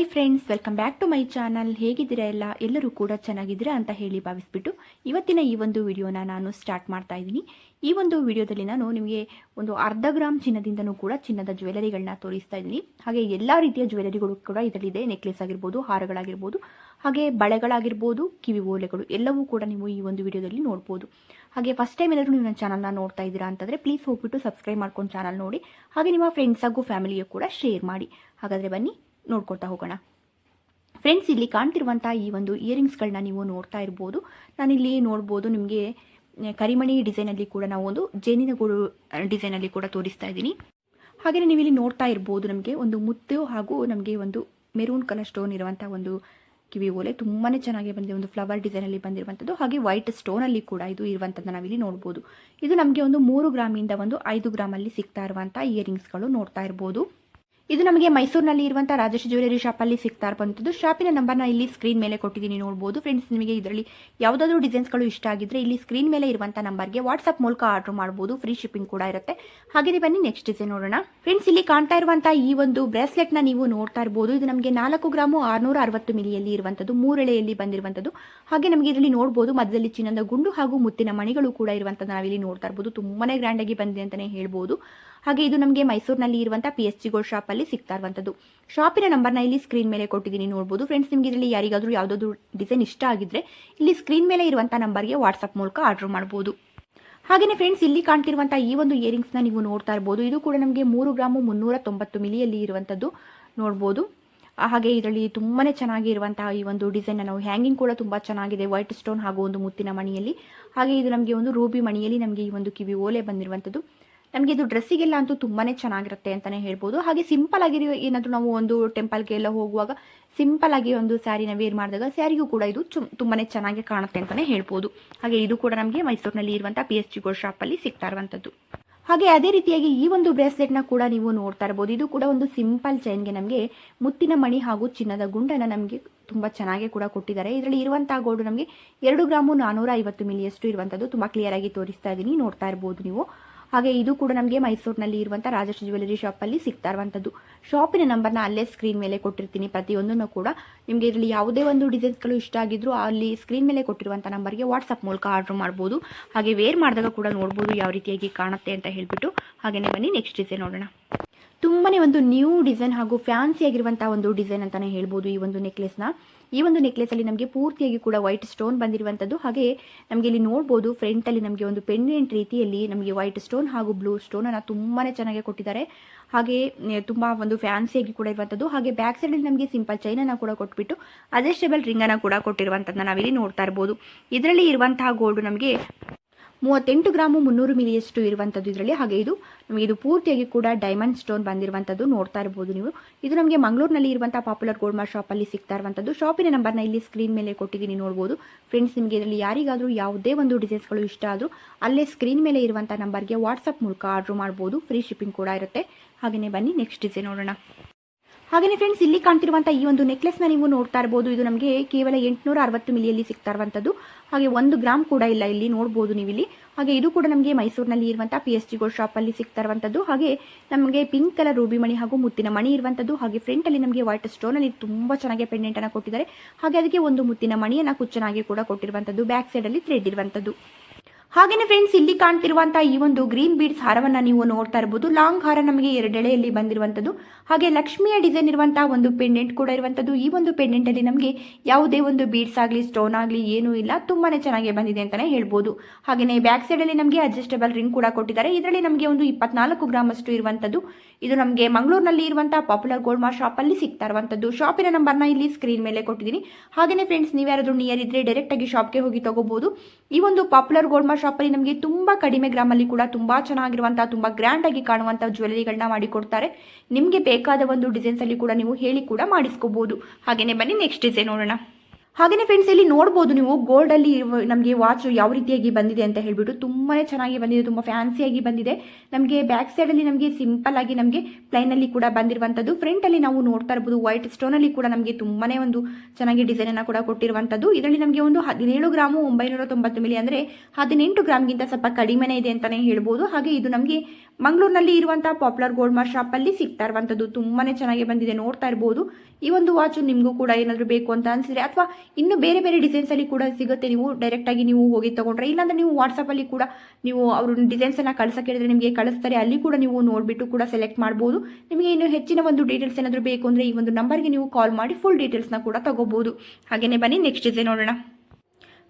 Hi friends welcome back to my channel ಹೇಗಿದ್ದೀರಾ ಎಲ್ಲ? ಎಲ್ಲರೂ ಕೂಡ ಚೆನ್ನಾಗಿದ್ದೀರಾ ಅಂತ ಹೇಳಿ ಭಾವಿಸ್ಬಿಟ್ಟು ಇವತ್ತಿನ ಈ ಒಂದು ವಿಡಿಯೋನ ನಾನು ಸ್ಟಾರ್ಟ್ ಮಾಡ್ತಾ ಇದ್ದೀನಿ. ಈ ಒಂದು ವಿಡಿಯೋದಲ್ಲಿ ನಾನು ನಿಮಗೆ ಒಂದು ಅರ್ಧ ಗ್ರಾಮ್ ಚಿನ್ನದಿಂದನೂ ಕೂಡ ಚಿನ್ನದ ಜ್ಯುವೆಲರಿಗಳನ್ನ ತೋರಿಸ್ತಾ ಇದ್ದೀನಿ. ಹಾಗೆ ಎಲ್ಲ ರೀತಿಯ ಜ್ಯುವೆಲರಿಗಳು ಕೂಡ ಇದರಲ್ಲಿದೆ. ನೆಕ್ಲೆಸ್ ಆಗಿರ್ಬೋದು, ಹಾರಗಳಾಗಿರ್ಬೋದು, ಹಾಗೆ ಬಳೆಗಳಾಗಿರ್ಬೋದು, ಕಿವಿ ಓಲೆಗಳು ಎಲ್ಲವೂ ಕೂಡ ನೀವು ಈ ಒಂದು ವಿಡಿಯೋದಲ್ಲಿ ನೋಡ್ಬೋದು. ಹಾಗೆ ಫಸ್ಟ್ ಟೈಮ್ ಎಲ್ಲರೂ ನೀವು ನನ್ನ ಚಾನಲ್ನ ನೋಡ್ತಾ ಇದ್ದೀರಾ ಅಂತಂದರೆ ಪ್ಲೀಸ್ ಹೋಗ್ಬಿಟ್ಟು ಸಬ್ಸ್ಕ್ರೈಬ್ ಮಾಡ್ಕೊಂಡು ಚಾನಲ್ ನೋಡಿ. ಹಾಗೆ ನಿಮ್ಮ ಫ್ರೆಂಡ್ಸ್ ಹಾಗೂ ಫ್ಯಾಮಿಲಿಗೂ ಕೂಡ ಶೇರ್ ಮಾಡಿ. ಹಾಗಾದರೆ ಬನ್ನಿ ನೋಡ್ಕೊಳ್ತಾ ಹೋಗೋಣ. ಫ್ರೆಂಡ್ಸ್ ಇಲ್ಲಿ ಕಾಣ್ತಿರುವಂಥ ಈ ಒಂದು ಇಯರಿಂಗ್ಸ್ಗಳನ್ನ ನೀವು ನೋಡ್ತಾ ಇರ್ಬೋದು. ನಾನಿಲ್ಲಿ ನೋಡ್ಬೋದು ನಿಮಗೆ ಕರಿಮಣಿ ಡಿಸೈನಲ್ಲಿ ಕೂಡ ನಾವು ಒಂದು ಜೇನಿನ ಗೂಡು ಡಿಸೈನಲ್ಲಿ ಕೂಡ ತೋರಿಸ್ತಾ ಇದ್ದೀನಿ. ಹಾಗೆಯೇ ನೀವು ಇಲ್ಲಿ ನೋಡ್ತಾ ಇರ್ಬೋದು ನಮಗೆ ಒಂದು ಮುತ್ತು ಹಾಗೂ ನಮಗೆ ಒಂದು ಮೆರೂನ್ ಕಲರ್ ಸ್ಟೋನ್ ಇರುವಂಥ ಒಂದು ಕಿವಿ ಓಲೆ. ತುಂಬಾ ಚೆನ್ನಾಗಿ ಬಂದಿದೆ. ಒಂದು ಫ್ಲವರ್ ಡಿಸೈನಲ್ಲಿ ಬಂದಿರುವಂಥದ್ದು ಹಾಗೆ ವೈಟ್ ಸ್ಟೋನಲ್ಲಿ ಕೂಡ ಇದು ಇರುವಂಥದ್ದು ನಾವಿಲ್ಲಿ ನೋಡ್ಬೋದು. ಇದು ನಮಗೆ ಒಂದು ಮೂರು ಗ್ರಾಮಿಂದ ಒಂದು ಐದು ಗ್ರಾಮಲ್ಲಿ ಸಿಗ್ತಾ ಇರುವಂಥ ಇಯರಿಂಗ್ಸ್ಗಳು ನೋಡ್ತಾ ಇರ್ಬೋದು. ಇದು ನಮಗೆ ಮೈಸೂರಿನಲ್ಲಿ ಇರುವಂಥ ರಾಜೇಶ್ ಜ್ಯುವೆಲರಿ ಶಾಪಲ್ಲಿ ಸಿಗ್ತಾ ಇರುವಂಥದ್ದು ಶಾಪಿನ ನಂಬರ್ನ ಇಲ್ಲಿ ಸ್ಕ್ರೀನ್ ಮೇಲೆ ಕೊಟ್ಟಿದ್ದೀನಿ ನೋಡಬಹುದು ಫ್ರೆಂಡ್ಸ್ ನಿಮಗೆ ಇದರಲ್ಲಿ ಯಾವುದಾದ್ರೂ ಡಿಸೈನ್ಸ್ಗಳು ಇಷ್ಟ ಆಗಿದ್ರೆ ಇಲ್ಲಿ ಸ್ಕ್ರೀನ್ ಮೇಲೆ ಇರುವಂಥ ನಂಬರ್ಗೆ ವಾಟ್ಸಪ್ ಮೂಲಕ ಆರ್ಡರ್ ಮಾಡಬಹುದು ಫ್ರೀ ಶಿಪ್ಪಿಂಗ್ ಕೂಡ ಇರುತ್ತೆ. ಹಾಗೆ ಬನ್ನಿ ನೆಕ್ಸ್ಟ್ ಡಿಸೈನ್ ನೋಡೋಣ. ಫ್ರೆಂಡ್ಸ್ ಇಲ್ಲಿ ಕಾಣ್ತಾ ಇರುವಂತಹ ಈ ಒಂದು ಬ್ರೇಸ್ಲೆಟ್ನ ನೀವು ನೋಡ್ತಾ ಇರಬಹುದು ಇದು ನಮಗೆ ನಾಲ್ಕು ಗ್ರಾಮು ಆರ್ನೂರ ಅರವತ್ತು ಮಿಲಿಯಲ್ಲಿ ಇರುವಂಥದ್ದು ಮೂರೆಳೆಯಲ್ಲಿ ಬಂದಿರುವಂತದ್ದು. ಹಾಗೆ ನಮಗೆ ಇದರಲ್ಲಿ ನೋಡಬಹುದು ಮಧ್ಯದಲ್ಲಿ ಚಿನ್ನದ ಗುಂಡು ಹಾಗೂ ಮುತ್ತಿನ ಮಣಿಗಳು ಕೂಡ ಇರುವಂಥದ್ದು ನಾವಿಲ್ಲಿ ನೋಡ್ತಾ ಇರಬಹುದು ತುಂಬಾನೇ ಗ್ರ್ಯಾಂಡ್ ಆಗಿ ಬಂದಿದೆ ಅಂತಲೇ ಹೇಳ್ಬೋದು. ಹಾಗೆ ಇದು ನಮಗೆ ಮೈಸೂರಿನಲ್ಲಿ ಇರುವಂಥ ಪಿ ಎಸ್ ಜಿ ಗೋಲ್ಡ್ ಶಾಪಲ್ಲಿ ಸಿಗ್ತಾ ಇರುವಂಥದ್ದು ಶಾಪಿನ ನಂಬರ್ನ ಇಲ್ಲಿ ಸ್ಕ್ರೀನ್ ಮೇಲೆ ಕೊಟ್ಟಿದ್ದೀನಿ ನೋಡಬಹುದು ಫ್ರೆಂಡ್ಸ್ ನಿಮಗೆ ಇದರಲ್ಲಿ ಯಾರಿಗಾದರೂ ಯಾವುದಾದ್ರು ಡಿಸೈನ್ ಇಷ್ಟ ಆಗಿದ್ರೆ, ಇಲ್ಲಿ ಸ್ಕ್ರೀನ್ ಮೇಲೆ ಇರುವಂಥ ನಂಬರ್ಗೆ ವಾಟ್ಸಪ್ ಮೂಲಕ ಆರ್ಡರ್ ಮಾಡಬಹುದು ಹಾಗೆಯೇ ಫ್ರೆಂಡ್ಸ್ ಇಲ್ಲಿ ಕಾಣ್ತಿರುವಂತಹ ಈ ಒಂದು ಇಯರಿಂಗ್ಸ್ನ ನೀವು ನೋಡ್ತಾ ಇರ್ಬೋದು. ಇದು ಕೂಡ ನಮಗೆ ಮೂರು ಗ್ರಾಮು ಮುನ್ನೂರ ತೊಂಬತ್ತು ಮಿಲಿಯಲ್ಲಿ ಇರುವಂಥದ್ದು ನೋಡ್ಬೋದು. ಹಾಗೆ ಇದರಲ್ಲಿ ತುಂಬಾ ಚೆನ್ನಾಗಿ ಇರುವಂತಹ ಈ ಒಂದು ಡಿಸೈನ್ ನಾವು ಹ್ಯಾಂಗಿಂಗ್ ಕೂಡ ತುಂಬಾ ಚೆನ್ನಾಗಿದೆ. ವೈಟ್ ಸ್ಟೋನ್ ಹಾಗೂ ಒಂದು ಮುತ್ತಿನ ಮಣಿಯಲ್ಲಿ. ಹಾಗೆ ಇದು ನಮಗೆ ಒಂದು ರೂಬಿ ಮಣಿಯಲ್ಲಿ ನಮಗೆ ಈ ಒಂದು ಕಿವಿ ಓಲೆ ಬಂದಿರುವಂಥದ್ದು ನಮಗೆ ಇದು ಡ್ರೆಸ್ಸಿಗೆಲ್ಲ ಅಂತೂ ತುಂಬಾ ಚೆನ್ನಾಗಿರುತ್ತೆ ಅಂತಾನೆ ಹೇಳ್ಬೋದು. ಹಾಗೆ ಸಿಂಪಲ್ ಆಗಿರೋ ಏನಾದರೂ ನಾವು ಒಂದು ಟೆಂಪಲ್ಗೆ ಎಲ್ಲ ಹೋಗುವಾಗ ಸಿಂಪಲ್ ಆಗಿ ಒಂದು ಸ್ಯಾರಿನ ವೇರ್ ಮಾಡಿದಾಗ ಸ್ಯಾರಿಗೂ ಕೂಡ ಇದು ತುಂಬಾನೇ ತುಂಬಾ ಚೆನ್ನಾಗಿ ಕಾಣುತ್ತೆ ಅಂತಾನೆ ಹೇಳ್ಬೋದು. ಹಾಗೆ ಇದು ಕೂಡ ನಮಗೆ ಮೈಸೂರಿನಲ್ಲಿ ಇರುವಂಥ ಪಿ ಎಸ್ ಜಿ ಗೋಲ್ಡ್ ಶಾಪಲ್ಲಿ ಸಿಗ್ತಾ ಇರುವಂಥದ್ದು. ಹಾಗೆ ಅದೇ ರೀತಿಯಾಗಿ ಈ ಒಂದು ಬ್ರೇಸ್ಲೆಟ್ನ ಕೂಡ ನೀವು ನೋಡ್ತಾ ಇರ್ಬೋದು. ಇದು ಕೂಡ ಒಂದು ಸಿಂಪಲ್ ಚೈನ್ಗೆ ನಮಗೆ ಮುತ್ತಿನ ಮಣಿ ಹಾಗೂ ಚಿನ್ನದ ಗುಂಡನ್ನು ನಮಗೆ ತುಂಬ ಚೆನ್ನಾಗಿ ಕೂಡ ಕೊಟ್ಟಿದ್ದಾರೆ. ಇದರಲ್ಲಿ ಇರುವಂತಹ ಗೋಲ್ಡ್ ನಮಗೆ ಎರಡು ಗ್ರಾಮು ನಾನೂರ ಐವತ್ತು ಮಿಲಿಯಷ್ಟು ಇರುವಂತದ್ದು ತುಂಬಾ ಕ್ಲಿಯರ್ ಆಗಿ ತೋರಿಸ್ತಾ ಇದ್ದೀನಿ ನೋಡ್ತಾ ಇರಬಹುದು ನೀವು. ಹಾಗೆ ಇದು ಕೂಡ ನಮಗೆ ಮೈಸೂರಿನಲ್ಲಿ ಇರುವಂಥ ರಾಜಶ್ರೀ ಜ್ಯುವೆಲರಿ ಅಲ್ಲಿ ಸಿಗ್ತಾ ಇರುವಂಥದ್ದು ಶಾಪಿನ ನಂಬರ್ನ ಅಲ್ಲೇ ಸ್ಕ್ರೀನ್ ಮೇಲೆ ಕೊಟ್ಟಿರ್ತೀನಿ. ಪ್ರತಿಯೊಂದನ್ನು ಕೂಡ ನಿಮಗೆ ಇದರಲ್ಲಿ ಯಾವುದೇ ಒಂದು ಡಿಸೈನ್ಸ್ಗಳು ಇಷ್ಟ ಆಗಿದ್ರು ಅಲ್ಲಿ ಸ್ಕ್ರೀನ್ ಮೇಲೆ ಕೊಟ್ಟಿರುವಂಥ ನಂಬರ್ಗೆ ವಾಟ್ಸಪ್ ಮೂಲಕ ಆರ್ಡರ್ ಮಾಡ್ಬೋದು. ಹಾಗೆ ವೇರ್ ಮಾಡಿದಾಗ ಕೂಡ ನೋಡ್ಬೋದು ಯಾವ ರೀತಿಯಾಗಿ ಕಾಣುತ್ತೆ ಅಂತ ಹೇಳ್ಬಿಟ್ಟು. ಹಾಗೆಯೇ ಬನ್ನಿ ನೆಕ್ಸ್ಟ್ ಡಿಸೈನ್ ನೋಡೋಣ. ತುಂಬಾನೇ ಒಂದು ನ್ಯೂ ಡಿಸೈನ್ ಹಾಗೂ ಫ್ಯಾನ್ಸಿ ಆಗಿರುವಂತಹ ಒಂದು ಡಿಸೈನ್ ಅಂತಾನೆ ಹೇಳ್ಬೋದು ಈ ಒಂದು ನೆಕ್ಲೆಸ್ನ ಈ ಒಂದು ನೆಕ್ಲೆಸ್ ಅಲ್ಲಿ ನಮಗೆ ಪೂರ್ತಿಯಾಗಿ ಕೂಡ ವೈಟ್ ಸ್ಟೋನ್ ಬಂದಿರುವಂತದ್ದು. ಹಾಗೆ ನಮಗೆ ಇಲ್ಲಿ ನೋಡಬಹುದು ಫ್ರಂಟ್ ಅಲ್ಲಿ ನಮಗೆ ಒಂದು ಪೆಂಡೆಂಟ್ ರೀತಿಯಲ್ಲಿ ನಮಗೆ ವೈಟ್ ಸ್ಟೋನ್ ಹಾಗೂ ಬ್ಲೂ ಸ್ಟೋನ್ ಅನ್ನ ತುಂಬಾನೇ ಚೆನ್ನಾಗಿ ಕೊಟ್ಟಿದ್ದಾರೆ. ಹಾಗೆ ತುಂಬಾ ಒಂದು ಫ್ಯಾನ್ಸಿಯಾಗಿ ಕೂಡ ಇರುವಂತದ್ದು. ಹಾಗೆ ಬ್ಯಾಕ್ ಸೈಡ್ ಅಲ್ಲಿ ನಮಗೆ ಸಿಂಪಲ್ ಚೈನ್ ಅನ್ನ ಕೂಡ ಕೊಟ್ಬಿಟ್ಟು ಅಡ್ಜಸ್ಟೇಬಲ್ ರಿಂಗ್ ಅನ್ನ ಕೂಡ ಕೊಟ್ಟಿರುವಂತದ್ದನ್ನ ನಾವಿಲ್ಲಿ ನೋಡ್ತಾ ಇರಬಹುದು ಇದರಲ್ಲಿ ಇರುವಂತಹ ಗೋಲ್ಡ್ ನಮಗೆ ಮೂವತ್ತೆಂಟು ಗ್ರಾಮು ಮುನ್ನೂರು ಮಿಲಿಯಷ್ಟು ಇರುವಂಥದ್ದು ಇದರಲ್ಲಿ. ಹಾಗೆ ಇದು ನಮಗೆ ಇದು ಪೂರ್ತಿಯಾಗಿ ಕೂಡ ಡೈಮಂಡ್ ಸ್ಟೋನ್ ಬಂದಿರುವಂಥದ್ದು ನೋಡ್ತಾ ಇರ್ಬೋದು ನೀವು. ಇದು ನಮಗೆ ಮಂಗಳೂರಿನಲ್ಲಿ ಇರುವಂಥ ಪಾಪ್ಯುಲರ್ ಗೋಲ್ಡ್ ಮಾರ್ ಶಾಪಲ್ಲಿ ಸಿಗ್ತಾ ಇರುವಂಥದ್ದು ಶಾಪಿನ ನಂಬರ್ನ ಇಲ್ಲಿ ಸ್ಕ್ರೀನ್ ಮೇಲೆ ಕೊಟ್ಟಿದ್ದೀನಿ ನೋಡ್ಬೋದು. ಫ್ರೆಂಡ್ಸ್ ನಿಮಗೆ ಇದರಲ್ಲಿ ಯಾರಿಗಾದರೂ ಯಾವುದೇ ಒಂದು ಡಿಸೈನ್ಸ್ಗಳು ಇಷ್ಟ ಆದರೂ ಅಲ್ಲೇ ಸ್ಕ್ರೀನ್ ಮೇಲೆ ಇರುವಂಥ ನಂಬರ್ಗೆ ವಾಟ್ಸಪ್ ಮೂಲಕ ಆರ್ಡರ್ ಮಾಡ್ಬೋದು. ಫ್ರೀ ಶಿಪ್ಪಿಂಗ್ ಕೂಡ ಇರುತ್ತೆ. ಹಾಗೆಯೇ ಬನ್ನಿ ನೆಕ್ಸ್ಟ್ ಡಿಸೈನ್ ನೋಡೋಣ. ಹಾಗೆಯೇ ಫ್ರೆಂಡ್ಸ್ ಇಲ್ಲಿ ಕಾಣ್ತಿರುವಂಥ ಈ ಒಂದು ನೆಕ್ಲೆಸ್ನ ನೀವು ನೋಡ್ತಾ ಇರ್ಬೋದು. ಇದು ನಮಗೆ ಕೇವಲ ಎಂಟುನೂರ ಅರವತ್ತು ಮಿಲಿಯಲ್ಲಿ ಸಿಗ್ತಾ ಇರುವಂಥದ್ದು ಹಾಗೆ ಒಂದು ಗ್ರಾಮ್ ಕೂಡ ಇಲ್ಲ ಇಲ್ಲಿ, ನೋಡ್ಬೋದು ನೀವು ಇಲ್ಲಿ ಹಾಗೆ ಇದು ಕೂಡ ನಮಗೆ ಮೈಸೂರಿನಲ್ಲಿ ಇರುವಂತಹ ಪಿ ಎಸ್ ಜಿ ಗೋಲ್ಡ್ ಶಾಪಲ್ಲಿ ಸಿಗ್ತಾ ಇರುವಂಥದ್ದು ಹಾಗೆ ನಮಗೆ ಪಿಂಕ್ ಕಲರ್ ರೂಬಿ ಮಣಿ ಹಾಗೂ ಮುತ್ತಿನ ಮಣಿ ಇರುವಂಥದ್ದು ಹಾಗೆ ಫ್ರಂಟ್ ಅಲ್ಲಿ ನಮಗೆ ವೈಟ್ ಸ್ಟೋನಲ್ಲಿ ತುಂಬಾ ಚೆನ್ನಾಗಿ ಪೆಂಡೆಂಟನ್ನು ಕೊಟ್ಟಿದ್ದಾರೆ. ಹಾಗೆ ಅದಕ್ಕೆ ಒಂದು ಮುತ್ತಿನ ಮಣಿಯನ್ನ ಕುಚ್ಚನಾಗಿ ಕೂಡ ಕೊಟ್ಟಿರುವಂತದ್ದು. ಬ್ಯಾಕ್ ಸೈಡ್ ಅಲ್ಲಿ ಥ್ರೆಡ್ ಇರುವಂಥದ್ದು ಹಾಗೇನೆ ಫ್ರೆಂಡ್ಸ್ ಇಲ್ಲಿ ಕಾಣ್ತಿರುವಂತಹ ಈ ಒಂದು ಗ್ರೀನ್ ಬೀಡ್ಸ್ ಹಾರವನ್ನ ನೀವು ನೋಡ್ತಾ ಇರಬಹುದು ಲಾಂಗ್ ಹಾರ ನಮಗೆ ಎರಡೆಳೆಯಲ್ಲಿ ಬಂದಿರುವಂತದ್ದು ಹಾಗೆ ಲಕ್ಷ್ಮಿಯ ಡಿಸೈನ್ ಇರುವಂತಹ ಒಂದು ಪೆಂಡೆಂಟ್ ಕೂಡ ಇರುವಂತದ್ದು ಈ ಒಂದು ಪೆಂಡೆಂಟ್ ಅಲ್ಲಿ ನಮಗೆ ಯಾವುದೇ ಒಂದು ಬೀಡ್ಸ್ ಆಗಲಿ ಸ್ಟೋನ್ ಆಗಲಿ ಏನೂ ಇಲ್ಲ. ತುಂಬಾನೇ ಚೆನ್ನಾಗಿ ಬಂದಿದೆ ಅಂತಾನೆ ಹೇಳ್ಬೋದು. ಹಾಗೆಯೇ ಬ್ಯಾಕ್ ಸೈಡ್ ಅಲ್ಲಿ ನಮಗೆ ಅಡ್ಜಸ್ಟಬಲ್ ರಿಂಗ್ ಕೂಡ ಕೊಟ್ಟಿದ್ದಾರೆ. ಇದರಲ್ಲಿ ನಮಗೆ ಒಂದು ಇಪ್ಪತ್ನಾಲ್ಕು ಗ್ರಾಮ್ ಅಷ್ಟು ಇರುವಂತದ್ದು ಇದು ನಮಗೆ ಮಂಗಳೂರಿನಲ್ಲಿ ಇರುವಂತಹ ಪಾಪ್ಯುಲರ್ ಗೋಲ್ಡ್ ಮಾರ್ ಶಾಪ್ ಅಲ್ಲಿ ಸಿಗ್ತಾ ಇರುವಂಥದ್ದು. ಶಾಪಿನ ನಂಬರ್ನ ಇಲ್ಲಿ ಸ್ಕ್ರೀನ್ ಮೇಲೆ ಕೊಟ್ಟಿದ್ದೀನಿ. ಹಾಗೆಯೇ ಫ್ರೆಂಡ್ಸ್ ನೀವು ಯಾರಾದರೂ ನಿಯರ್ ಇದ್ರೆ ಡೈರೆಕ್ಟ್ ಆಗಿ ಶಾಪ್ಗೆ ಹೋಗಿ ತಗೋಬಹುದು ಈ ಒಂದು ಪಾಪ್ಯುಲರ್ ಗೋಲ್ಡ್ ಮಾರ್ ಶಾಪಲ್ಲಿ ನಮಗೆ ತುಂಬಾ ಕಡಿಮೆ ಗ್ರಾಮಲ್ಲಿ ಕೂಡ ತುಂಬಾ ಚೆನ್ನಾಗಿರುವಂತಹ, ತುಂಬಾ ಗ್ರ್ಯಾಂಡ್ ಆಗಿ ಕಾಣುವಂತಹ ಜ್ಯುವೆಲರಿಗಳನ್ನ ಮಾಡಿಕೊಡ್ತಾರೆ ನಿಮಗೆ ಬೇಕಾದ ಒಂದು ಡಿಸೈನ್ಸ್ ಅಲ್ಲಿ ಕೂಡ ನೀವು ಹೇಳಿ ಕೂಡ ಮಾಡಿಸ್ಕೋಬಹುದು ಹಾಗೇನೆ ಬನ್ನಿ ನೆಕ್ಸ್ಟ್ ಡಿಸೈನ್ ನೋಡೋಣ. ಹಾಗೆಯೇ ಫ್ರೆಂಡ್ಸ್ ಇಲ್ಲಿ ನೋಡ್ಬೋದು ನೀವು ಗೋಲ್ಡಲ್ಲಿ ನಮಗೆ ವಾಚ್ ಯಾವ ರೀತಿಯಾಗಿ ಬಂದಿದೆ ಅಂತ ಹೇಳ್ಬಿಟ್ಟು ತುಂಬಾ ಚೆನ್ನಾಗಿ ಬಂದಿದೆ, ತುಂಬ ಫ್ಯಾನ್ಸಿಯಾಗಿ ಬಂದಿದೆ. ನಮಗೆ ಬ್ಯಾಕ್ ಸೈಡಲ್ಲಿ ನಮಗೆ ಸಿಂಪಲ್ ಆಗಿ ನಮಗೆ ಪ್ಲೈನಲ್ಲಿ ಕೂಡ ಬಂದಿರುವಂಥದ್ದು. ಫ್ರಂಟಲ್ಲಿ ನಾವು ನೋಡ್ತಾ ಇರ್ಬೋದು ವೈಟ್ ಸ್ಟೋನಲ್ಲಿ ಕೂಡ ನಮಗೆ ತುಂಬಾ ಒಂದು ಚೆನ್ನಾಗಿ ಡಿಸೈನನ್ನು ಕೂಡ ಕೊಟ್ಟಿರುವಂಥದ್ದು. ಇದರಲ್ಲಿ ನಮಗೆ ಒಂದು ಹದಿನೇಳು ಗ್ರಾಮು ಒಂಬೈನೂರ ತೊಂಬತ್ತು ಮಿಲಿ ಅಂದರೆ ಹದಿನೆಂಟು ಗ್ರಾಮ್ಗಿಂತ ಸ್ವಲ್ಪ ಕಡಿಮೆನೇ ಇದೆ ಅಂತಲೇ ಹೇಳ್ಬೋದು. ಹಾಗೆ ಇದು ನಮಗೆ ಮಂಗಳೂರಿನಲ್ಲಿ ಇರುವಂತಹ ಪಾಪ್ಯುಲರ್ ಗೋಲ್ಡ್ ಮಾರ್ ಅಲ್ಲಿ ಸಿಗ್ತಾ ಇರುವಂತದ್ದು ತುಂಬಾನೇ ಚೆನ್ನಾಗಿ ಬಂದಿದೆ, ನೋಡ್ತಾ ಇರಬಹುದು ಈ ಒಂದು ವಾಚು ನಿಮಗೂ ಕೂಡ ಏನಾದರೂ ಬೇಕು ಅಂತ ಅನ್ಸಿದ್ರೆ, ಅಥವಾ ಇನ್ನು ಬೇರೆ ಬೇರೆ ಡಿಸೈನ್ಸ್ ಅಲ್ಲಿ ಕೂಡ ಸಿಗುತ್ತೆ, ನೀವು ಡೈರೆಕ್ಟ್ ಆಗಿ ನೀವು ಹೋಗಿ ತಗೊಂಡ್ರೆ. ಇಲ್ಲಾಂದ್ರೆ ನೀವು ವಾಟ್ಸಪ್ಪಲ್ಲಿ ಕೂಡ ನೀವು ಅವರು ಡಿಸೈನ್ಸನ್ನು ಕಳ್ಸಕ್ಕೆ ಹೇಳಿದ್ರೆ ನಿಮಗೆ ಕಳಿಸ್ತಾರೆ, ಅಲ್ಲಿ ಕೂಡ ನೀವು ನೋಡ್ಬಿಟ್ಟು ಕೂಡ ಸೆಲೆಕ್ಟ್ ಮಾಡಬಹುದು ನಿಮಗೆ ಇನ್ನು ಹೆಚ್ಚಿನ ಒಂದು ಡೀಟೇಲ್ಸ್ ಏನಾದರೂ ಬೇಕು ಅಂದ್ರೆ ಈ ಒಂದು ನಂಬರ್ಗೆ ನೀವು ಕಾಲ್ ಮಾಡಿ ಫುಲ್ ಡೀಟೇಲ್ಸ್ನ ಕೂಡ ತಗೋಬಹುದು ಹಾಗೇನೆ ಬನ್ನಿ ನೆಕ್ಸ್ಟ್ ಡಿಸೈನ್ ನೋಡೋಣ.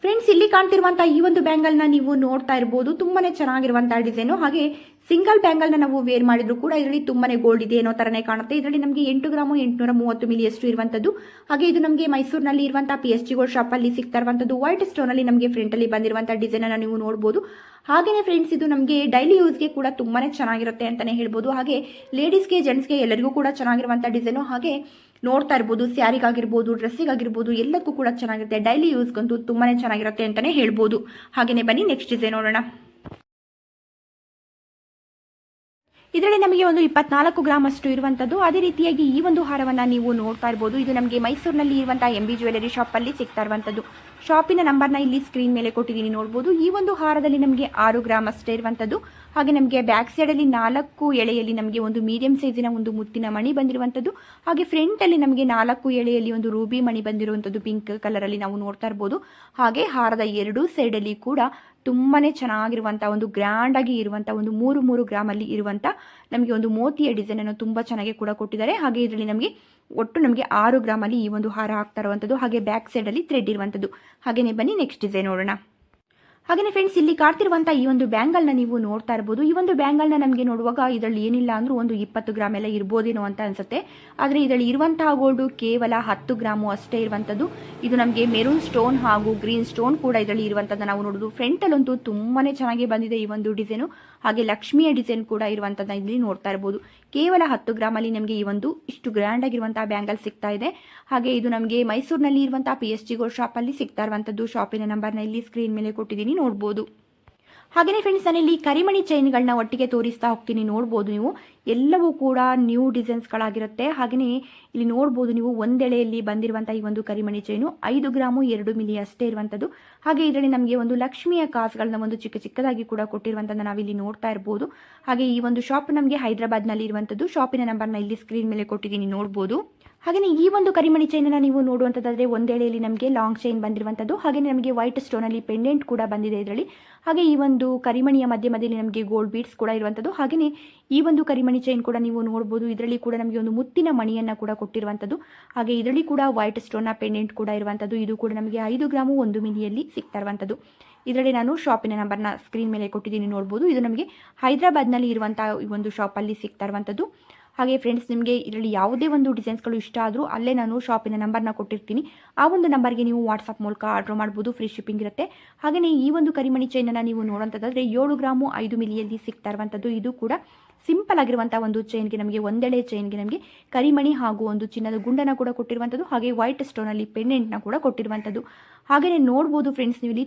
ಫ್ರೆಂಡ್ಸ್ ಇಲ್ಲಿ ಕಾಣ್ತಿರುವಂತಹ ಈ ಒಂದು ಬ್ಯಾಂಗಲ್ನ ನೀವು ನೋಡ್ತಾ ಇರ್ಬೋದು. ತುಂಬಾನೇ ಚೆನ್ನಾಗಿರುವಂತಹ ಡಿಸೈನು ಹಾಗೆ ಸಿಂಗಲ್ ಬ್ಯಾಂಗಲ್ನ ನಾವು ವೇರ್ ಮಾಡಿದ್ರು ಕೂಡ ಇದರಲ್ಲಿ ತುಂಬಾನೇ ಗೋಲ್ಡ್ ಇದೆ ಅನ್ನೋ ಥರನೇ ಕಾಣುತ್ತೆ. ಇದರಲ್ಲಿ ನಮಗೆ ಎಂಟು ಗ್ರಾಮು ಎಂಟುನೂರ ಮೂವತ್ತು ಮಿಲಿಯಷ್ಟು ಇರುವಂಥದ್ದು ಹಾಗೆ ಇದು ನಮಗೆ ಮೈಸೂರಿನಲ್ಲಿ ಇರುವಂಥ ಪಿ ಎಚ್ ಜಿ ಗೋಲ್ಡ್ ಶಾಪಲ್ಲಿ ಸಿಗ್ತಾ ಇರುವಂಥದ್ದು ವೈಟ್ ಸ್ಟೋನಲ್ಲಿ ನಮಗೆ ಫ್ರಂಟಲ್ಲಿ ಬಂದಿರುವಂಥ ಡಿಸೈನನ್ನು ನೀವು ನೋಡ್ಬೋದು. ಹಾಗೆಯೇ ಫ್ರೆಂಡ್ಸ್ ಇದು ನಮಗೆ ಡೈಲಿ ಯೂಸ್ಗೆ ಕೂಡ ತುಂಬಾನೇ ಚೆನ್ನಾಗಿರುತ್ತೆ ಅಂತಲೇ ಹೇಳ್ಬೋದು. ಹಾಗೆ ಲೇಡೀಸ್ಗೆ ಜೆಂಟ್ಸ್ಗೆ ಎಲ್ಲರಿಗೂ ಕೂಡ ಚೆನ್ನಾಗಿರುವಂಥ ಡಿಸೈನು ಹಾಗೆ ನೋಡ್ತಾ ಇರ್ಬೋದು, ಸ್ಯಾರಿಗಾಗಿರ್ಬೋದು ಡ್ರೆಸ್ಸಿಗಾಗಿರ್ಬೋದು ಎಲ್ಲಕ್ಕೂ ಕೂಡ ಚೆನ್ನಾಗಿರುತ್ತೆ. ಡೈಲಿ ಯೂಸ್ಗಂತೂ ತುಂಬಾನೇ ಚೆನ್ನಾಗಿರುತ್ತೆ ಅಂತಲೇ ಹೇಳ್ಬೋದು. ಹಾಗೆಯೇ ಬನ್ನಿ ನೆಕ್ಸ್ಟ್ ಡಿಸೈನ್ ನೋಡೋಣ. ಇದರಲ್ಲಿ ನಮಗೆ ಒಂದು ಇಪ್ಪತ್ನಾಲ್ಕು ಗ್ರಾಮ್ ಅಷ್ಟು ಇರುವಂಥದ್ದು ಅದೇ ರೀತಿಯಾಗಿ ಈ ಒಂದು ಹಾರವನ್ನು ನೀವು ನೋಡ್ತಾ ಇರ್ಬೋದು. ಇದು ನಮಗೆ ಮೈಸೂರಿನಲ್ಲಿ ಇರುವಂತಹ ಎಂ ಬಿ ಜ್ಯುವೆಲರಿ ಅಲ್ಲಿ ಸಿಗ್ತಾ ಇರುವಂಥದ್ದು ಶಾಪಿನ ನಂಬರ್ನ ಇಲ್ಲಿ ಸ್ಕ್ರೀನ್ ಮೇಲೆ ಕೊಟ್ಟಿದ್ದೀನಿ, ನೋಡ್ಬೋದು. ಈ ಒಂದು ಹಾರದಲ್ಲಿ ನಮಗೆ ಆರು ಗ್ರಾಮ್ ಅಷ್ಟೇ ಇರುವಂಥದ್ದು ಹಾಗೆ ನಮಗೆ ಬ್ಯಾಕ್ ಸೈಡಲ್ಲಿ ನಾಲ್ಕು ಎಳೆಯಲ್ಲಿ ನಮಗೆ ಒಂದು ಮೀಡಿಯಂ ಸೈಜಿನ ಒಂದು ಮುತ್ತಿನ ಮಣಿ ಬಂದಿರುವಂಥದ್ದು ಹಾಗೆ ಫ್ರಂಟಲ್ಲಿ ನಮಗೆ ನಾಲ್ಕು ಎಳೆಯಲ್ಲಿ ಒಂದು ರೂಬಿ ಮಣಿ ಬಂದಿರುವಂಥದ್ದು ಪಿಂಕ್ ಕಲರಲ್ಲಿ ನಾವು ನೋಡ್ತಾ ಇರ್ಬೋದು. ಹಾಗೆ ಹಾರದ ಎರಡೂ ಸೈಡಲ್ಲಿ ಕೂಡ ತುಂಬಾನೇ ಚೆನ್ನಾಗಿರುವಂಥ ಒಂದು ಗ್ರ್ಯಾಂಡ್ ಆಗಿ ಇರುವಂಥ ಒಂದು ಮೂರು ಮೂರು ಗ್ರಾಮಲ್ಲಿ ಇರುವಂಥ ನಮಗೆ ಒಂದು ಮೋತಿಯ ಡಿಸೈನನ್ನು ತುಂಬ ಚೆನ್ನಾಗಿ ಕೂಡ ಕೊಟ್ಟಿದ್ದಾರೆ. ಹಾಗೆ ಇದರಲ್ಲಿ ನಮಗೆ ಒಟ್ಟು ನಮಗೆ ಆರು ಗ್ರಾಮಲ್ಲಿ ಈ ಒಂದು ಹಾರ ಹಾಕ್ತಾ ಇರುವಂಥದ್ದು ಹಾಗೆ ಬ್ಯಾಕ್ ಸೈಡಲ್ಲಿ ಥ್ರೆಡ್ ಇರುವಂಥದ್ದು ಹಾಗೆಯೇ ಬನ್ನಿ ನೆಕ್ಸ್ಟ್ ಡಿಸೈನ್ ನೋಡೋಣ. ಹಾಗೆಯೇ ಫ್ರೆಂಡ್ಸ್ ಇಲ್ಲಿ ಕಾಡ್ತಿರುವಂಥ ಈ ಒಂದು ಬ್ಯಾಂಗಲ್ನ ನೀವು ನೋಡ್ತಾ ಇರ್ಬೋದು. ಈ ಒಂದು ಬ್ಯಾಂಗಲ್ನ ನಮಗೆ ನೋಡುವಾಗ ಇದರಲ್ಲಿ ಏನಿಲ್ಲ ಅಂದರೂ ಒಂದು ಇಪ್ಪತ್ತು ಗ್ರಾಮ್ ಎಲ್ಲ ಇರ್ಬೋದೇನೋ ಅಂತ ಅನ್ಸುತ್ತೆ. ಆದರೆ ಇದರಲ್ಲಿ ಇರುವಂತಹ ಗೋಲ್ಡು ಕೇವಲ ಹತ್ತು ಗ್ರಾಮು ಅಷ್ಟೇ ಇರುವಂಥದ್ದು ಇದು ನಮಗೆ ಮೆರೂನ್ ಸ್ಟೋನ್ ಹಾಗೂ ಗ್ರೀನ್ ಸ್ಟೋನ್ ಕೂಡ ಇದರಲ್ಲಿ ಇರುವಂಥದ್ದು ನಾವು ನೋಡೋದು. ಫ್ರಂಟಲ್ಲಂತೂ ತುಂಬಾ ಚೆನ್ನಾಗಿ ಬಂದಿದೆ ಈ ಒಂದು ಡಿಸೈನು ಹಾಗೆ ಲಕ್ಷ್ಮಿಯ ಡಿಸೈನ್ ಕೂಡ ಇರುವಂತದ್ದನ್ನ ಇಲ್ಲಿ ನೋಡ್ತಾ ಇರ್ಬೋದು. ಕೇವಲ ಹತ್ತು ಗ್ರಾಮಲ್ಲಿ ನಮಗೆ ಈ ಒಂದು ಇಷ್ಟು ಗ್ರ್ಯಾಂಡ್ ಆಗಿರುವಂತಹ ಬ್ಯಾಂಗಲ್ ಸಿಗ್ತಾ ಇದೆ. ಹಾಗೆ ಇದು ನಮಗೆ ಮೈಸೂರಿನಲ್ಲಿ ಇರುವಂತಹ ಪಿ ಎಸ್ ಜಿ ಗೋಲ್ಡ್ ಶಾಪಲ್ಲಿ ಸಿಗ್ತಾ ಇರುವಂಥದ್ದು ಶಾಪಿನ ನಂಬರ್ನ ಇಲ್ಲಿ ಸ್ಕ್ರೀನ್ ಮೇಲೆ ಕೊಟ್ಟಿದ್ದೀನಿ, ನೋಡ್ಬೋದು. ಹಾಗೆಯೇ ಫ್ರೆಂಡ್ಸ್ ನಾನಿಲ್ಲಿ ಕರಿಮಣಿ ಚೈನ್ಗಳನ್ನ ಒಟ್ಟಿಗೆ ತೋರಿಸ್ತಾ ಹೋಗ್ತೀನಿ. ನೋಡ್ಬೋದು ನೀವು. ಎಲ್ಲವೂ ಕೂಡ ನ್ಯೂ ಡಿಸೈನ್ಸ್ಗಳಾಗಿರುತ್ತೆ ಹಾಗೆಯೇ ಇಲ್ಲಿ ನೋಡ್ಬೋದು ನೀವು ಒಂದೆಳೆಯಲ್ಲಿ ಬಂದಿರುವಂಥ ಈ ಒಂದು ಕರಿಮಣಿ ಚೈನು ಐದು ಗ್ರಾಮು, ಎರಡು ಮಿಲಿ ಅಷ್ಟೇ ಇರುವಂಥದ್ದು. ಹಾಗೆ ಇದರಲ್ಲಿ ನಮಗೆ ಒಂದು ಲಕ್ಷ್ಮಿಯ ಕಾಸುಗಳನ್ನ ಒಂದು ಚಿಕ್ಕ ಚಿಕ್ಕದಾಗಿ ಕೂಡ ಕೊಟ್ಟಿರುವಂಥದ್ದು ನಾವಿಲ್ಲಿ ನೋಡ್ತಾ ಇರ್ಬೋದು. ಹಾಗೆ ಈ ಒಂದು ಶಾಪ್ ನಮಗೆ ಹೈದರಾಬಾದ್ನಲ್ಲಿ ಇರುವಂಥದ್ದು. ಶಾಪಿನ ನಂಬರ್ನ ಇಲ್ಲಿ ಸ್ಕ್ರೀನ್ ಮೇಲೆ ಕೊಟ್ಟಿದ್ದೀನಿ. ನೋಡ್ಬೋದು. ಹಾಗೆಯೇ ಈ ಒಂದು ಕರಿಮಣಿ ಚೈನನ್ನು ನೀವು ನೋಡುವಂಥದ್ದಾದರೆ ಒಂದೆಳೆಯಲ್ಲಿ ನಮಗೆ ಲಾಂಗ್ ಚೈನ್ ಬಂದಿರುವಂಥದ್ದು ಹಾಗೆ ನಮಗೆ ವೈಟ್ ಸ್ಟೋನಲ್ಲಿ ಪೆಂಡೆಂಟ್ ಕೂಡ ಬಂದಿದೆ ಇದರಲ್ಲಿ. ಹಾಗೆ ಈ ಒಂದು ಕರಿಮಣಿಯ ಮಧ್ಯ ಮಧ್ಯದಲ್ಲಿ ನಮಗೆ ಗೋಲ್ಡ್ ಬೀಡ್ಸ್ ಕೂಡ ಇರುವಂಥದ್ದು ಹಾಗೆಯೇ ಈ ಒಂದು ಕರಿಮಣಿ ಚೈನ್ ಕೂಡ ನೀವು ನೋಡ್ಬೋದು. ಇದರಲ್ಲಿ ಕೂಡ ನಮಗೆ ಒಂದು ಮುತ್ತಿನ ಮಣಿಯನ್ನು ಕೂಡ ಕೊಟ್ಟಿರುವಂಥದ್ದು ಹಾಗೆ ಇದರಲ್ಲಿ ಕೂಡ ವೈಟ್ ಸ್ಟೋನ್ನ ಪೆಂಡೆಂಟ್ ಕೂಡ ಇರುವಂಥದ್ದು ಇದು ಕೂಡ ನಮಗೆ ಐದು ಗ್ರಾಮು ಒಂದು ಮಿನಿಯಲ್ಲಿ ಸಿಗ್ತಾ ಇರುವಂಥದ್ದು ಇದರಲ್ಲಿ ನಾನು ಶಾಪಿನ ನಂಬರ್ನ ಸ್ಕ್ರೀನ್ ಮೇಲೆ ಕೊಟ್ಟಿದ್ದೀನಿ ನೋಡ್ಬೋದು. ಇದು ನಮಗೆ ಹೈದರಾಬಾದ್ನಲ್ಲಿ ಇರುವಂಥ ಈ ಒಂದು ಶಾಪಲ್ಲಿ ಸಿಗ್ತಾ ಇರುವಂಥದ್ದು ಹಾಗೆ ಫ್ರೆಂಡ್ಸ್ ನಿಮಗೆ ಇದರಲ್ಲಿ ಯಾವುದೇ ಒಂದು ಡಿಸೈನ್ಸ್ಗಳು ಇಷ್ಟ ಆದರೂ ಅಲ್ಲೇ ನಾನು ಶಾಪಿನ ನಂಬರ್ನ ಕೊಟ್ಟಿರ್ತೀನಿ. ಆ ಒಂದು ನಂಬರ್ಗೆ ನೀವು ವಾಟ್ಸಪ್ ಮೂಲಕ ಆರ್ಡರ್ ಮಾಡ್ಬೋದು ಫ್ರೀ ಶಿಪ್ಪಿಂಗ್ ಇರುತ್ತೆ. ಹಾಗೆಯೇ ಈ ಒಂದು ಕರಿಮಣಿ ಚೈನನ್ನು ನೀವು ನೋಡೋಂಥದ್ದಾದರೆ ಏಳು ಗ್ರಾಮು ಐದು ಮಿಲಿಯಲ್ಲಿ ಸಿಗ್ತಾ ಇರುವಂಥದ್ದು ಇದು ಕೂಡ ಸಿಂಪಲ್ ಆಗಿರುವಂಥ ಒಂದು ಚೈನ್ಗೆ ನಮಗೆ ಒಂದೆಳೆ ಚೈನ್ಗೆ ನಮಗೆ ಕರಿಮಣಿ ಹಾಗೂ ಒಂದು ಚಿನ್ನದ ಗುಂಡನ ಕೂಡ ಕೊಟ್ಟಿರುವಂಥದ್ದು ಹಾಗೆ ವೈಟ್ ಸ್ಟೋನಲ್ಲಿ ಪೆಂಡೆಂಟ್ನ ಕೂಡ ಕೊಟ್ಟಿರುವಂಥದ್ದು ಹಾಗೆಯೇ ನೋಡ್ಬೋದು ಫ್ರೆಂಡ್ಸ್ ನೀವು, ಇಲ್ಲಿ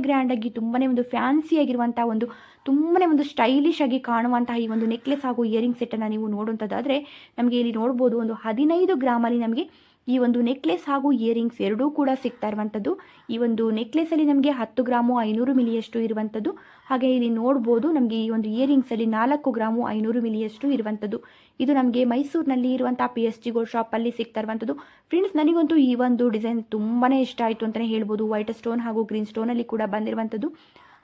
ಗ್ರ್ಯಾಂಡ್ ಆಗಿ ತುಂಬಾ ಒಂದು ಫ್ಯಾನ್ಸಿ ಆಗಿರುವಂಥ ಒಂದು ತುಂಬಾ ಒಂದು ಸ್ಟೈಲಿಶ್ ಆಗಿ ಕಾಣುವಂತಹ ಈ ಒಂದು ನೆಕ್ಲೆಸ್ ಹಾಗೂ ಇಯರಿಂಗ್ ಸೆಟ್ಟನ್ನು ನೀವು ನೋಡುವಂಥದ್ದಾದರೆ ನಮಗೆ ಇಲ್ಲಿ ನೋಡ್ಬೋದು ಒಂದು ಹದಿನೈದು ಗ್ರಾಮಲ್ಲಿ ನಮಗೆ ಈ ಒಂದು ನೆಕ್ಲೆಸ್ ಹಾಗೂ ಇಯರಿಂಗ್ಸ್ ಎರಡೂ ಕೂಡ ಸಿಗ್ತಾ ಇರುವಂಥದ್ದು ಈ ಒಂದು ನೆಕ್ಲೆಸಲ್ಲಿ ನಮಗೆ ಹತ್ತು ಗ್ರಾಮು ಐನೂರು ಮಿಲಿಯಷ್ಟು ಇರುವಂಥದ್ದು. ಹಾಗೆ ಇಲ್ಲಿ ನೋಡ್ಬೋದು ನಮಗೆ ಈ ಒಂದು ಇಯರಿಂಗ್ಸಲ್ಲಿ ನಾಲ್ಕು ಗ್ರಾಮು ಐನೂರು ಮಿಲಿಯಷ್ಟು ಇರುವಂಥದ್ದು. ಇದು ನಮಗೆ ಮೈಸೂರಿನಲ್ಲಿ ಇರುವಂಥ ಪಿ ಎಸ್ ಜಿ ಗೋಲ್ಡ್ ಶಾಪಲ್ಲಿ ಸಿಗ್ತಾ ಇರುವಂಥದ್ದು ಫ್ರೆಂಡ್ಸ್, ನನಗಂತೂ ಈ ಒಂದು ಡಿಸೈನ್ ತುಂಬಾ ಇಷ್ಟ ಆಯಿತು ಅಂತಲೇ ಹೇಳ್ಬೋದು. ವೈಟ್ ಸ್ಟೋನ್ ಹಾಗೂ ಗ್ರೀನ್ ಸ್ಟೋನಲ್ಲಿ ಕೂಡ ಬಂದಿರುವಂಥದ್ದು.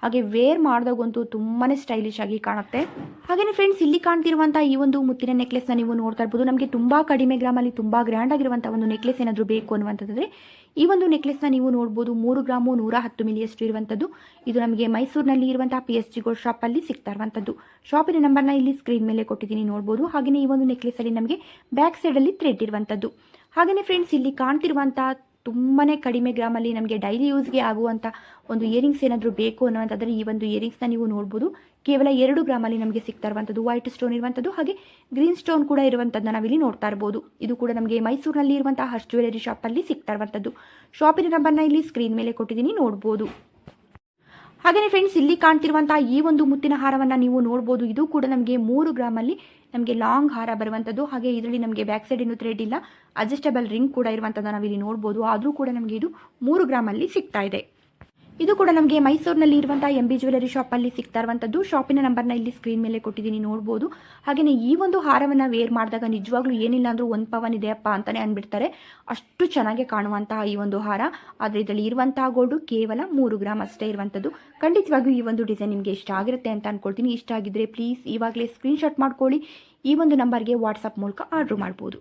ಹಾಗೆ ವೇರ್ ಮಾಡಿದಾಗಂತೂ ತುಂಬಾ ಸ್ಟೈಲಿಶ್ ಆಗಿ ಕಾಣುತ್ತೆ. ಹಾಗೆಯೇ ಫ್ರೆಂಡ್ಸ್ ಇಲ್ಲಿ ಕಾಣ್ತಿರುವಂಥ ಈ ಒಂದು ಮುತ್ತಿನ ನೆಕ್ಲೆಸ್ನ ನೀವು ನೋಡ್ತಾ ಇರ್ಬೋದು. ನಮಗೆ ತುಂಬ ಕಡಿಮೆ ಗ್ರಾಮಲ್ಲಿ ತುಂಬ ಗ್ರ್ಯಾಂಡ್ ಆಗಿರುವಂಥ ಒಂದು ನೆಕ್ಲೆಸ್ ಏನಾದರೂ ಬೇಕು ಅನ್ನುವಂಥದ್ದರೆ ಈ ಒಂದು ನೆಕ್ಲೆಸ್ನ ನೀವು ನೋಡ್ಬೋದು ಮೂರು ಗ್ರಾಮು ನೂರ ಹತ್ತು ಮಿಲಿಯಷ್ಟು ಇರುವಂಥದ್ದು. ಇದು ನಮಗೆ ಮೈಸೂರಿನಲ್ಲಿ ಇರುವಂಥ ಪಿ ಎಸ್ ಜಿ ಗೋಲ್ಡ್ ಶಾಪಲ್ಲಿ ಸಿಗ್ತಾ ಇರುವಂಥದ್ದು. ಶಾಪಿನ ನಂಬರ್ನ ಇಲ್ಲಿ ಸ್ಕ್ರೀನ್ ಮೇಲೆ ಕೊಟ್ಟಿದ್ದೀನಿ ನೋಡ್ಬೋದು. ಹಾಗೆಯೇ ಈ ಒಂದು ನೆಕ್ಲೆಸಲ್ಲಿ ನಮಗೆ ಬ್ಯಾಕ್ ಸೈಡಲ್ಲಿ ಥ್ರೆಡ್ ಇರುವಂತದ್ದು ಹಾಗೆಯೇ ಫ್ರೆಂಡ್ಸ್ ಇಲ್ಲಿ ಕಾಣ್ತಿರುವಂಥ ತುಂಬಾ ಕಡಿಮೆ ಗ್ರಾಮಲ್ಲಿ ನಮಗೆ ಡೈಲಿ ಯೂಸ್ಗೆ ಆಗುವಂಥ ಒಂದು ಇಯರಿಂಗ್ಸ್ ಏನಾದರೂ ಬೇಕು ಅನ್ನೋಂಥದ್ದರೆ ಈ ಒಂದು ಇಯರಿಂಗ್ಸ್ನ ನೀವು ನೋಡ್ಬೋದು. ಕೇವಲ ಎರಡು ಗ್ರಾಮಲ್ಲಿ ನಮಗೆ ಸಿಗ್ತಾ ಇರುವಂಥದ್ದು ವೈಟ್ ಸ್ಟೋನ್ ಇರುವಂಥದ್ದು ಹಾಗೆ ಗ್ರೀನ್ ಸ್ಟೋನ್ ಕೂಡ ಇರುವಂಥದ್ದನ್ನ ನಾವಿಲ್ಲಿ ನೋಡ್ತಾ ಇರ್ಬೋದು. ಇದು ಕೂಡ ನಮಗೆ ಮೈಸೂರಿನಲ್ಲಿ ಇರುವಂಥ ಹರ್ಷ್ ಜ್ಯುವೆಲರಿ ಶಾಪಲ್ಲಿ ಸಿಗ್ತಾ ಇರುವಂಥದ್ದು. ಶಾಪಿನ ನಂಬರ್ನ ಇಲ್ಲಿ ಸ್ಕ್ರೀನ್ ಮೇಲೆ ಕೊಟ್ಟಿದ್ದೀನಿ, ನೋಡ್ಬೋದು. ಹಾಗೆಯೇ ಫ್ರೆಂಡ್ಸ್ ಇಲ್ಲಿ ಕಾಣ್ತಿರುವಂಥ ಈ ಒಂದು ಮುತ್ತಿನ ಹಾರವನ್ನು ನೀವು ನೋಡ್ಬೋದು. ಇದು ಕೂಡ ನಮಗೆ ಮೂರು ಗ್ರಾಮಲ್ಲಿ ನಮಗೆ ಲಾಂಗ್ ಹಾರ ಬರುವಂಥದ್ದು ಹಾಗೆ ಇದರಲ್ಲಿ ನಮಗೆ ಬ್ಯಾಕ್ ಸೈಡ್ ಏನು ಥ್ರೆಡ್ ಇಲ್ಲ. ಅಡ್ಜಸ್ಟಬಲ್ ರಿಂಗ್ ಕೂಡ ಇರುವಂಥದ್ದು ನಾವಿಲ್ಲಿ ನೋಡ್ಬೋದು. ಆದರೂ ಕೂಡ ನಮಗೆ ಇದು ಮೂರು ಗ್ರಾಮಲ್ಲಿ ಸಿಗ್ತಾ ಇದೆ. ಇದು ಕೂಡ ನಮಗೆ ಮೈಸೂರಿನಲ್ಲಿ ಇರುವಂತಹ ಎಂ ಬಿ ಜ್ಯುವೆಲರಿ ಶಾಪಲ್ಲಿ ಸಿಗ್ತಾ ಇರುವಂಥದ್ದು ಶಾಪಿನ ನಂಬರ್ನ ಇಲ್ಲಿ ಸ್ಕ್ರೀನ್ ಮೇಲೆ ಕೊಟ್ಟಿದ್ದೀನಿ, ನೋಡ್ಬೋದು. ಹಾಗೆಯೇ ಈ ಒಂದು ಹಾರವನ್ನು ವೇರ್ ಮಾಡಿದಾಗ ನಿಜವಾಗ್ಲೂ ಏನಿಲ್ಲ ಅಂದರೂ ಒಂದು ಪವನ್ ಇದೆಯಪ್ಪ ಅಂತಲೇ ಅಂದ್ಬಿಡ್ತಾರೆ. ಅಷ್ಟು ಚೆನ್ನಾಗಿ ಕಾಣುವಂತಹ ಈ ಒಂದು ಹಾರ. ಆದರೆ ಇದರಲ್ಲಿ ಇರುವಂತಹ ಗೋಲ್ಡು ಕೇವಲ ಮೂರು ಗ್ರಾಮ್ ಅಷ್ಟೇ ಇರುವಂಥದ್ದು ಖಂಡಿತವಾಗಿಯೂ ಈ ಒಂದು ಡಿಸೈನ್ ನಿಮಗೆ ಇಷ್ಟ ಆಗಿರುತ್ತೆ ಅಂತ ಅನ್ಕೊಳ್ತೀನಿ. ಇಷ್ಟ ಆಗಿದ್ದರೆ ಪ್ಲೀಸ್ ಇವಾಗಲೇ ಸ್ಕ್ರೀನ್ಶಾಟ್ ಮಾಡ್ಕೊಳ್ಳಿ. ಈ ಒಂದು ನಂಬರ್ಗೆ ವಾಟ್ಸಪ್ ಮೂಲಕ ಆರ್ಡರ್ ಮಾಡ್ಬೋದು.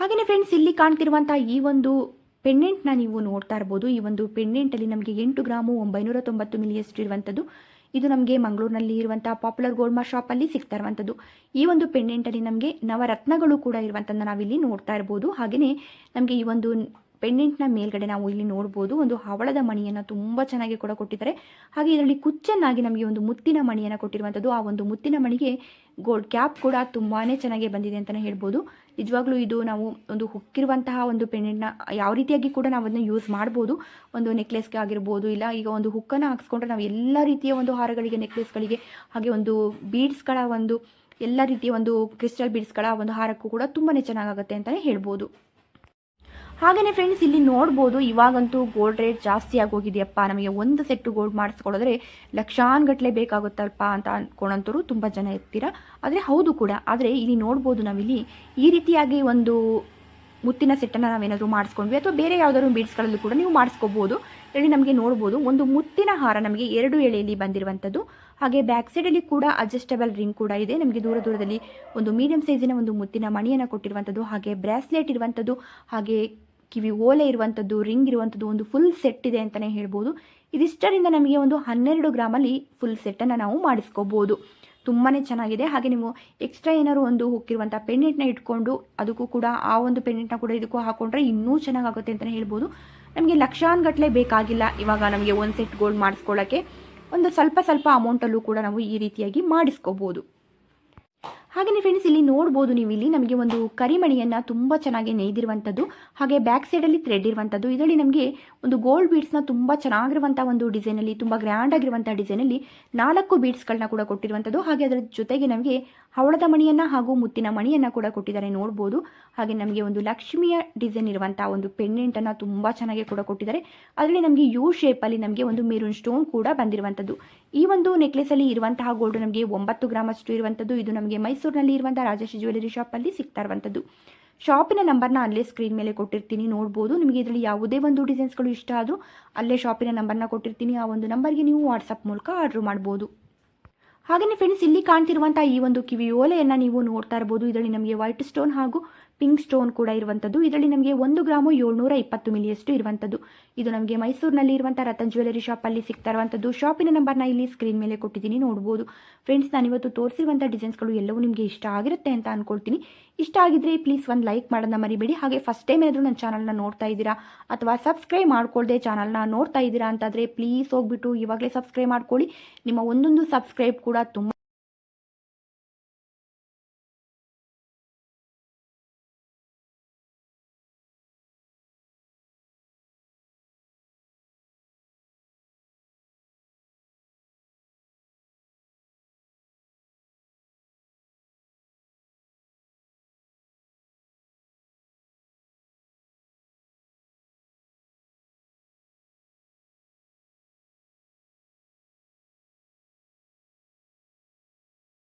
ಹಾಗೆಯೇ ಫ್ರೆಂಡ್ಸ್ ಇಲ್ಲಿ ಕಾಣ್ತಿರುವಂಥ ಈ ಒಂದು ಪೆಂಡೆಂಟ್ನ ನೀವು ನೋಡ್ತಾ ಇರ್ಬೋದು. ಈ ಒಂದು ಪೆಂಡೆಂಟಲ್ಲಿ ನಮಗೆ ಎಂಟು ಗ್ರಾಮು ಒಂಬೈನೂರ ತೊಂಬತ್ತು ಮಿಲಿಯಷ್ಟು ಇರುವಂಥದ್ದು ಇದು ನಮಗೆ ಮಂಗಳೂರಿನಲ್ಲಿ ಇರುವಂಥ ಪಾಪ್ಯುಲರ್ ಮಾರ್ ಶಾಪಲ್ಲಿ ಸಿಗ್ತಾ ಇರುವಂಥದ್ದು. ಈ ಒಂದು ಪೆಂಡೆಂಟಲ್ಲಿ ನಮಗೆ ನವರತ್ನಗಳು ಕೂಡ ಇರುವಂಥದ್ದು ನಾವಿಲ್ಲಿ ನೋಡ್ತಾ ಇರ್ಬೋದು. ಹಾಗೆಯೇ ನಮಗೆ ಈ ಒಂದು ಪೆಂಡೆಂಟ್ನ ಮೇಲ್ಗಡೆ ನಾವು ಇಲ್ಲಿ ನೋಡ್ಬೋದು, ಒಂದು ಹವಳದ ಮಣಿಯನ್ನು ತುಂಬ ಚೆನ್ನಾಗಿ ಕೂಡ ಕೊಟ್ಟಿದ್ದಾರೆ. ಹಾಗೆ ಇದರಲ್ಲಿ ಕುಚ್ಚನ್ನಾಗಿ ನಮಗೆ ಒಂದು ಮುತ್ತಿನ ಮಣಿಯನ್ನು ಕೊಟ್ಟಿರುವಂಥದ್ದು. ಆ ಒಂದು ಮುತ್ತಿನ ಮಣಿಗೆ ಗೋಲ್ಡ್ ಕ್ಯಾಪ್ ಕೂಡ ತುಂಬಾ ಚೆನ್ನಾಗಿ ಬಂದಿದೆ ಅಂತಲೇ ಹೇಳ್ಬೋದು. ನಿಜವಾಗ್ಲೂ ಇದು ನಾವು ಒಂದು ಹುಕ್ಕಿರುವಂತಹ ಒಂದು ಪೆಂಡೆಂಟ್ನ ಯಾವ ರೀತಿಯಾಗಿ ಕೂಡ ನಾವು ಅದನ್ನು ಯೂಸ್ ಮಾಡ್ಬೋದು. ಒಂದು ನೆಕ್ಲೆಸ್ಗೆ ಆಗಿರ್ಬೋದು, ಇಲ್ಲ ಈಗ ಒಂದು ಹುಕ್ಕನ್ನು ಹಾಕ್ಸ್ಕೊಂಡ್ರೆ ನಾವು ಎಲ್ಲ ರೀತಿಯ ಒಂದು ಹಾರಗಳಿಗೆ ನೆಕ್ಲೆಸ್ಗಳಿಗೆ ಹಾಗೆ ಒಂದು ಬೀಡ್ಸ್ಗಳ ಒಂದು ಎಲ್ಲ ರೀತಿಯ ಒಂದು ಕ್ರಿಸ್ಟಲ್ ಬೀಡ್ಸ್ಗಳ ಒಂದು ಹಾರಕ್ಕೂ ಕೂಡ ತುಂಬಾ ಚೆನ್ನಾಗಾಗುತ್ತೆ ಅಂತಲೇ ಹೇಳ್ಬೋದು. ಹಾಗೆಯೇ ಫ್ರೆಂಡ್ಸ್ ಇಲ್ಲಿ ನೋಡ್ಬೋದು, ಇವಾಗಂತೂ ಗೋಲ್ಡ್ ರೇಟ್ ಜಾಸ್ತಿ ಆಗೋಗಿದೆಯಪ್ಪ. ನಮಗೆ ಒಂದು ಸೆಟ್ ಗೋಲ್ಡ್ ಮಾಡಿಸ್ಕೊಳ್ಳೋದ್ರೆ ಲಕ್ಷಾನ್ಗಟ್ಲೆ ಬೇಕಾಗುತ್ತಲ್ಪ ಅಂತ ಅಂದ್ಕೊಳಂತರು ತುಂಬ ಜನ ಇರ್ತೀರ? ಆದರೆ ಹೌದು ಕೂಡ. ಆದರೆ ಇಲ್ಲಿ ನೋಡ್ಬೋದು ನಾವಿಲ್ಲಿ ಈ ರೀತಿಯಾಗಿ ಒಂದು ಮುತ್ತಿನ ಸೆಟ್ಟನ್ನು ನಾವೇನಾದರೂ ಮಾಡಿಸ್ಕೊಂಡ್ವಿ. ಅಥವಾ ಬೇರೆ ಯಾವುದಾದ್ರು ಬೀಡ್ಸ್ಗಳಲ್ಲೂ ಕೂಡ ನೀವು ಮಾಡಿಸ್ಕೋಬೋದು. ಹೇಳಿ ನಮಗೆ ನೋಡ್ಬೋದು. ಒಂದು ಮುತ್ತಿನ ಹಾರ ನಮಗೆ ಎರಡು ಎಳೆಯಲ್ಲಿ ಬಂದಿರುವಂಥದ್ದು. ಹಾಗೆ ಬ್ಯಾಕ್ ಸೈಡಲ್ಲಿ ಕೂಡ ಅಡ್ಜಸ್ಟಬಲ್ ರಿಂಗ್ ಕೂಡ ಇದೆ. ನಮಗೆ ದೂರ ದೂರದಲ್ಲಿ ಒಂದು ಮೀಡಿಯಂ ಸೈಜಿನ ಒಂದು ಮುತ್ತಿನ ಮಣಿಯನ್ನು ಕೊಟ್ಟಿರುವಂಥದ್ದು. ಹಾಗೆ ಬ್ರಾಸ್ಲೆಟ್ ಇರುವಂಥದ್ದು. ಹಾಗೆ ಕಿವಿ ಓಲೆ ಇರುವಂಥದ್ದು ರಿಂಗ್ ಇರುವಂಥದ್ದು ಒಂದು ಫುಲ್ ಸೆಟ್ ಇದೆ ಅಂತಲೇ ಹೇಳ್ಬೋದು. ಇದಿಷ್ಟರಿಂದ ನಮಗೆ ಒಂದು ಹನ್ನೆರಡು ಗ್ರಾಮಲ್ಲಿ ಫುಲ್ ಸೆಟ್ಟನ್ನು ನಾವು ಮಾಡಿಸ್ಕೋಬೋದು. ತುಂಬಾ ಚೆನ್ನಾಗಿದೆ. ಹಾಗೆ ನೀವು ಎಕ್ಸ್ಟ್ರಾ ಏನಾದ್ರು ಒಂದು ಹೋಗಿರುವಂಥ ಪೆಂಡೆಂಟ್ನ ಇಟ್ಕೊಂಡು ಅದಕ್ಕೂ ಕೂಡ ಆ ಒಂದು ಪೆಂಡೆಂಟ್ನ ಕೂಡ ಇದಕ್ಕೂ ಹಾಕೊಂಡ್ರೆ ಇನ್ನೂ ಚೆನ್ನಾಗಾಗುತ್ತೆ ಅಂತಲೇ ಹೇಳ್ಬೋದು. ನಮಗೆ ಲಕ್ಷಾನ್ಗಟ್ಟಲೆ ಬೇಕಾಗಿಲ್ಲ ಇವಾಗ ನಮಗೆ ಒಂದು ಸೆಟ್ ಗೋಲ್ಡ್ ಮಾಡಿಸ್ಕೊಳ್ಳೋಕ್ಕೆ ಒಂದು ಸ್ವಲ್ಪ ಸ್ವಲ್ಪ ಅಮೌಂಟಲ್ಲೂ ಕೂಡ ನಾವು ಈ ರೀತಿಯಾಗಿ ಮಾಡಿಸ್ಕೋಬೋದು. ಹಾಗೆಯೇ ಫ್ರೆಂಡ್ಸ್ ಇಲ್ಲಿ ನೋಡ್ಬೋದು ನೀವು. ಇಲ್ಲಿ ನಮಗೆ ಒಂದು ಕರಿಮಣಿಯನ್ನು ತುಂಬ ಚೆನ್ನಾಗಿ ನೇಯ್ದಿರುವಂಥದ್ದು, ಹಾಗೆ ಬ್ಯಾಕ್ ಸೈಡಲ್ಲಿ ಥ್ರೆಡ್ ಇರುವಂಥದ್ದು. ಇದರಲ್ಲಿ ನಮಗೆ ಒಂದು ಗೋಲ್ಡ್ ಬೀಡ್ಸ್ನ ತುಂಬ ಚೆನ್ನಾಗಿರುವಂಥ ಒಂದು ಡಿಸೈನಲ್ಲಿ ತುಂಬ ಗ್ರ್ಯಾಂಡ್ ಆಗಿರುವಂಥ ಡಿಸೈನಲ್ಲಿ ನಾಲ್ಕು ಬೀಡ್ಸ್ಗಳನ್ನ ಕೂಡ ಕೊಟ್ಟಿರುವಂಥದ್ದು. ಹಾಗೆ ಅದರ ಜೊತೆಗೆ ನಮಗೆ ಹವಳದ ಮಣಿಯನ್ನು ಹಾಗೂ ಮುತ್ತಿನ ಮಣಿಯನ್ನು ಕೂಡ ಕೊಟ್ಟಿದ್ದಾರೆ. ನೋಡ್ಬೋದು. ಹಾಗೆ ನಮಗೆ ಒಂದು ಲಕ್ಷ್ಮಿಯ ಡಿಸೈನ್ ಇರುವಂಥ ಒಂದು ಪೆಂಡೆಂಟನ್ನು ತುಂಬ ಚೆನ್ನಾಗಿ ಕೂಡ ಕೊಟ್ಟಿದ್ದಾರೆ. ಅದರಲ್ಲಿ ನಮಗೆ ಯು ಶೇಪಲ್ಲಿ ನಮಗೆ ಒಂದು ಮೇರೂನ್ ಸ್ಟೋನ್ ಕೂಡ ಬಂದಿರುವಂಥದ್ದು. ಈ ಒಂದು ನೆಕ್ಲೆಸಲ್ಲಿ ಇರುವಂತಹ ಗೋಲ್ಡ್ ನಮಗೆ ಒಂಬತ್ತು ಗ್ರಾಮ್ ಅಷ್ಟು ಇರುವಂಥದ್ದು ಇದು ನಮಗೆ ಮೈಸೂರಿನಲ್ಲಿ ಇರುವಂಥ ರಾಜೇಶ್ ಜ್ಯುವೆಲರಿ ಅಲ್ಲಿ ಸಿಗ್ತಾ ಇರುವಂಥದ್ದು ಶಾಪಿನ ನಂಬರ್ನ ಅಲ್ಲೇ ಸ್ಕ್ರೀನ್ ಮೇಲೆ ಕೊಟ್ಟಿರ್ತೀನಿ, ನೋಡ್ಬೋದು. ನಿಮಗೆ ಇದರಲ್ಲಿ ಯಾವುದೇ ಒಂದು ಡಿಸೈನ್ಸ್ಗಳು ಇಷ್ಟ ಆದರೂ ಅಲ್ಲೇ ಶಾಪಿನ ನಂಬರ್ನ ಕೊಟ್ಟಿರ್ತೀನಿ. ಆ ಒಂದು ನಂಬರ್ಗೆ ನೀವು ವಾಟ್ಸಪ್ ಮೂಲಕ ಆರ್ಡ್ರ್ ಮಾಡ್ಬೋದು. ಹಾಗೆಯೇ ಫ್ರೆಂಡ್ಸ್ ಇಲ್ಲಿ ಕಾಣ್ತಿರುವಂತಹ ಈ ಒಂದು ಕಿವಿ ಓಲೆಯನ್ನು ನೀವು ನೋಡ್ತಾ ಇರ್ಬೋದು. ಇದರಲ್ಲಿ ನಮಗೆ ವೈಟ್ ಸ್ಟೋನ್ ಹಾಗೂ ಪಿಂಕ್ ಸ್ಟೋನ್ ಕೂಡ ಇರುವಂಥದ್ದು ಇದರಲ್ಲಿ ನಮಗೆ ಒಂದು ಗ್ರಾಮು ಏಳ್ನೂರ ಇಪ್ಪತ್ತು ಮಿಲಿಯಷ್ಟು ಇರುವಂಥದ್ದು ಇದು ನಮಗೆ ಮೈಸೂರಿನಲ್ಲಿ ಇರುವಂಥ ರತನ್ ಜ್ಯುವೆಲರಿ ಶಾಪಲ್ಲಿ ಸಿಗ್ತಾ ಇರುವಂಥದ್ದು ಶಾಪಿನ ನಂಬರ್ನ ಇಲ್ಲಿ ಸ್ಕ್ರೀನ್ ಮೇಲೆ ಕೊಟ್ಟಿದ್ದೀನಿ, ನೋಡ್ಬೋದು. ಫ್ರೆಂಡ್ಸ್ ನಾನಿವತ್ತು ತೋರಿಸಿರುವಂಥ ಡಿಸೈನ್ಸ್ಗಳು ಎಲ್ಲವೂ ನಿಮಗೆ ಇಷ್ಟ ಆಗಿರುತ್ತೆ ಅಂತ ಅಂದ್ಕೊಳ್ತೀನಿ ಇಷ್ಟ ಆಗಿದ್ರೆ ಪ್ಲೀಸ್ ಒಂದು ಲೈಕ್ ಮಾಡೋದನ್ನ ಮರಿಬೇಡಿ. ಹಾಗೆ ಫಸ್ಟ್ ಟೈಮ್ ಏನಾದರೂ ನನ್ನ ಚಾನಲ್ನ ನೋಡ್ತಾ ಇದ್ದೀರಾ ಅಥವಾ ಸಬ್ಸ್ಕ್ರೈಬ್ ಮಾಡ್ಕೊಳ್ದೆ ಚಾನಲ್ನ ನೋಡ್ತಾ ಇದ್ದೀರಾ ಅಂತಾದರೆ ಪ್ಲೀಸ್ ಹೋಗ್ಬಿಟ್ಟು ಇವಾಗಲೇ ಸಬ್ಸ್ಕ್ರೈಬ್ ಮಾಡ್ಕೊಳ್ಳಿ. ನಿಮ್ಮ ಒಂದೊಂದು ಸಬ್ಸ್ಕ್ರೈಬ್ ಕೂಡ ತುಂಬ